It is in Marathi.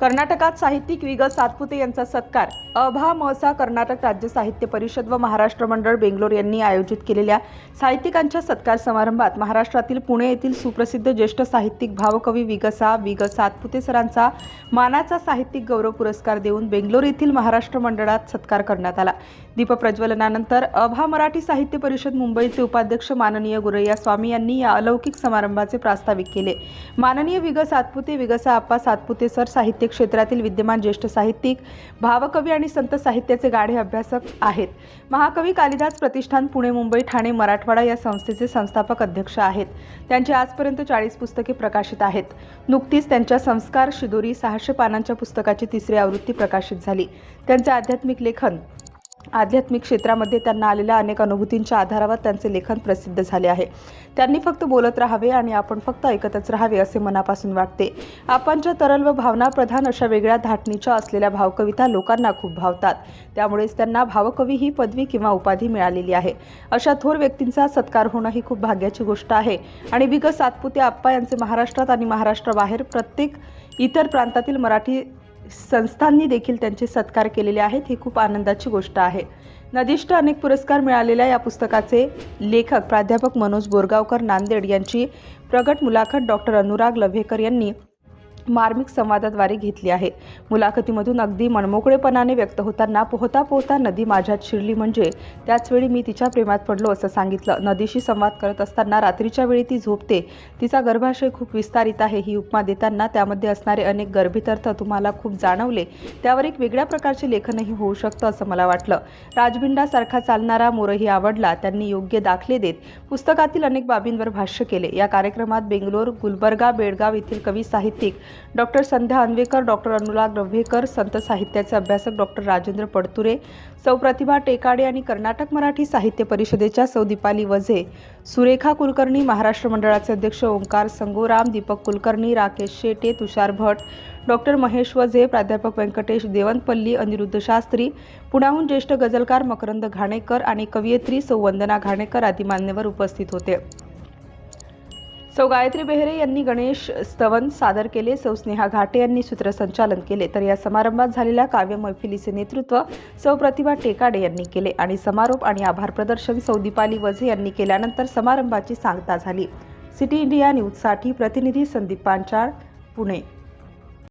कर्नाटकात साहित्यिक विग सातपुते यांचा सत्कार अभा महसा कर्नाटक राज्य साहित्य परिषद व महाराष्ट्र मंडळ बेंगलोर यांनी आयोजित केलेल्या साहित्यिकांच्या सत्कार समारंभात महाराष्ट्रातील पुणे येथील सुप्रसिद्ध ज्येष्ठ साहित्यिक भावकवी विगसा विग सातपुते सरांचा मानाचा साहित्यिक गौरव पुरस्कार देऊन बेंगलोर येथील महाराष्ट्र मंडळात सत्कार करण्यात आला. दीपप्रज्वलनानंतर अभा मराठी साहित्य परिषद मुंबईचे उपाध्यक्ष माननीय गुरैया स्वामी यांनी या अलौकिक समारंभाचे प्रास्ताविक केले. माननीय विग सातपुते विगसा आप्पा सातपुते सर साहित्य क्षेत्रातील विद्यमान ज्येष्ठ साहित्यिक भावकवी आणि संत साहित्याचे गाढे अभ्यासक आहेत. महाकवी कालिदास प्रतिष्ठान पुणे मुंबई ठाणे मराठवाडा या संस्थेचे संस्थापक अध्यक्ष आहेत. त्यांची आजपर्यंत चाळीस पुस्तके प्रकाशित आहेत. नुकतीच त्यांच्या संस्कार शिदोरी सहाशे पानांच्या पुस्तकाची तिसरी आवृत्ती प्रकाशित झाली. त्यांचे आध्यात्मिक लेखन आध्यात्मिक क्षेत्रामध्ये त्यांना आलेल्या अनेक अनुभूतींच्या आधारावर त्यांचे लेखन प्रसिद्ध झाले आहे. त्यांनी फक्त बोलत राहावे आणि आपण फक्त ऐकतच राहावे असे मनापासून वाटते आपणच्या तरल व भावनाप्रधान अशा वेगळ्या धाटणीच्या असलेल्या भावकविता लोकांना खूप भावतात. त्यामुळेच त्यांना भावकवी ही पदवी किंवा उपाधी मिळालेली आहे. अशा थोर व्यक्तींचा सत्कार होणं ही खूप भाग्याची गोष्ट आहे. आणि विगत सातपुते आप्पा यांचे महाराष्ट्रात आणि महाराष्ट्राबाहेर प्रत्येक इतर प्रांतातील मराठी संस्थांनी देखील त्यांचे सत्कार केलेले आहेत ही खूप आनंदाची गोष्ट आहे. नदिष्ट अनेक पुरस्कार मिळालेल्या या पुस्तकाचे लेखक प्राध्यापक मनोज बोरगावकर नांदेड यांची प्रगट मुलाखत डॉक्टर अनुराग लव्हेकर यांनी मार्मिक संवादाद्वारे घेतली आहे. मुलाखतीमधून अगदी मनमोकळेपणाने व्यक्त होताना पोहता पोहता नदी माझ्यात शिरली म्हणजे त्याचवेळी मी तिच्या प्रेमात पडलो असं सांगितलं. नदीशी संवाद करत असताना रात्रीच्या वेळी ती झोपते. तिचा गर्भाशय खूप विस्तारित आहे. ही उपमा देताना त्यामध्ये असणारे अनेक गर्भित तुम्हाला खूप जाणवले. त्यावर एक वेगळ्या प्रकारचे लेखनही होऊ शकतं असं मला वाटलं. राजबिंडासारखा चालणारा मोरही आवडला. त्यांनी योग्य दाखले देत पुस्तकातील अनेक बाबींवर भाष्य केले. या कार्यक्रमात बेंगलोर गुलबर्गा बेळगाव येथील कवी साहित्यिक डॉक्टर संध्या अन्वेकर डॉक्टर अनुराग रव्हेकर संत साहित्याचे अभ्यासक डॉक्टर राजेंद्र पडतुरे सौ प्रतिभा टेकाडे आणि कर्नाटक मराठी साहित्य परिषदेच्या सौ दीपाली वझे सुरेखा कुलकर्णी महाराष्ट्र मंडळाचे अध्यक्ष ओंकार संगोराम दीपक कुलकर्णी राकेश शेटे तुषार भट डॉक्टर महेश वझे प्राध्यापक व्यंकटेश देवनपल्ली अनिरुद्ध शास्त्री पुण्याहून ज्येष्ठ गझलकार मकरंद घाणेकर आणि कवयित्री सौ वंदना घाणेकर आदी मान्यवर उपस्थित होते. सौ गायत्री बेहरे यांनी गणेश स्तवन सादर केले. सौ स्नेहा घाटे यांनी सूत्रसंचालन केले. तर या समारंभात झालेल्या काव्य मैफिलीचे नेतृत्व सौ प्रतिभा टेकाडे यांनी केले आणि समारोप आणि आभार प्रदर्शन सौ दीपाली वझे यांनी केल्यानंतर समारंभाची सांगता झाली. सिटी इंडिया न्यूजसाठी प्रतिनिधी संदीप पांचाळ पुणे.